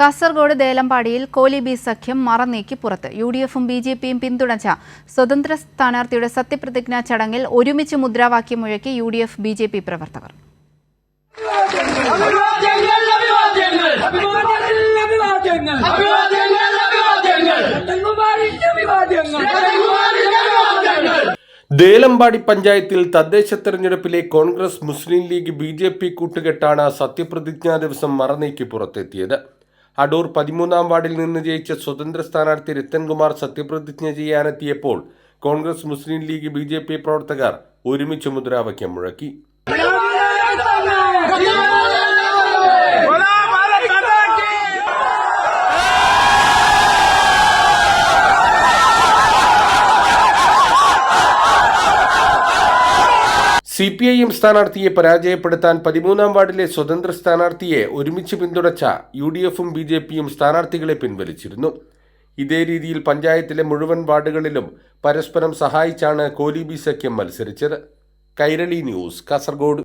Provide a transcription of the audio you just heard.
Kasaragod ദേലമ്പാടിയിൽ Kohli B സഖ്യം മറനീക്കി പുറത്ത്. യു ഡി എഫും ബി ജെ പിയും പിന്തുണച്ച സ്വതന്ത്ര സ്ഥാനാർത്ഥിയുടെ സത്യപ്രതിജ്ഞാ ചടങ്ങിൽ ഒരുമിച്ച് മുദ്രാവാക്യം മുഴക്കി U D F B J P പ്രവർത്തകർ. ദേലമ്പാടി പഞ്ചായത്തിൽ തദ്ദേശ തെരഞ്ഞെടുപ്പിലെ Congress Muslim League B J P കൂട്ടുകെട്ടാണ് സത്യപ്രതിജ്ഞാ ദിവസം മറനീക്കി പുറത്തെത്തിയത്. അടൂർ പതിമൂന്നാം വാർഡിൽ നിന്ന് ജയിച്ച സ്വതന്ത്ര സ്ഥാനാർത്ഥി രത്തൻകുമാർ സത്യപ്രതിജ്ഞ ചെയ്യാനെത്തിയപ്പോൾ കോൺഗ്രസ് മുസ്ലിം ലീഗ് ബി പ്രവർത്തകർ ഒരുമിച്ച് മുദ്രാവാക്യം മുഴക്കി. സി പി ഐ എം സ്ഥാനാർത്ഥിയെ പരാജയപ്പെടുത്താൻ പതിമൂന്നാം വാർഡിലെ സ്വതന്ത്ര സ്ഥാനാർത്ഥിയെ ഒരുമിച്ച് പിന്തുണച്ച യു ഡി എഫും ബി ജെ പിയും സ്ഥാനാർത്ഥികളെ പിൻവലിച്ചിരുന്നു. ഇതേ രീതിയിൽ പഞ്ചായത്തിലെ മുഴുവൻ വാർഡുകളിലും പരസ്പരം സഹായിച്ചാണ് കോലി ബി സഖ്യം മത്സരിച്ചത്. കൈരളി ന്യൂസ് കാസർഗോഡ്.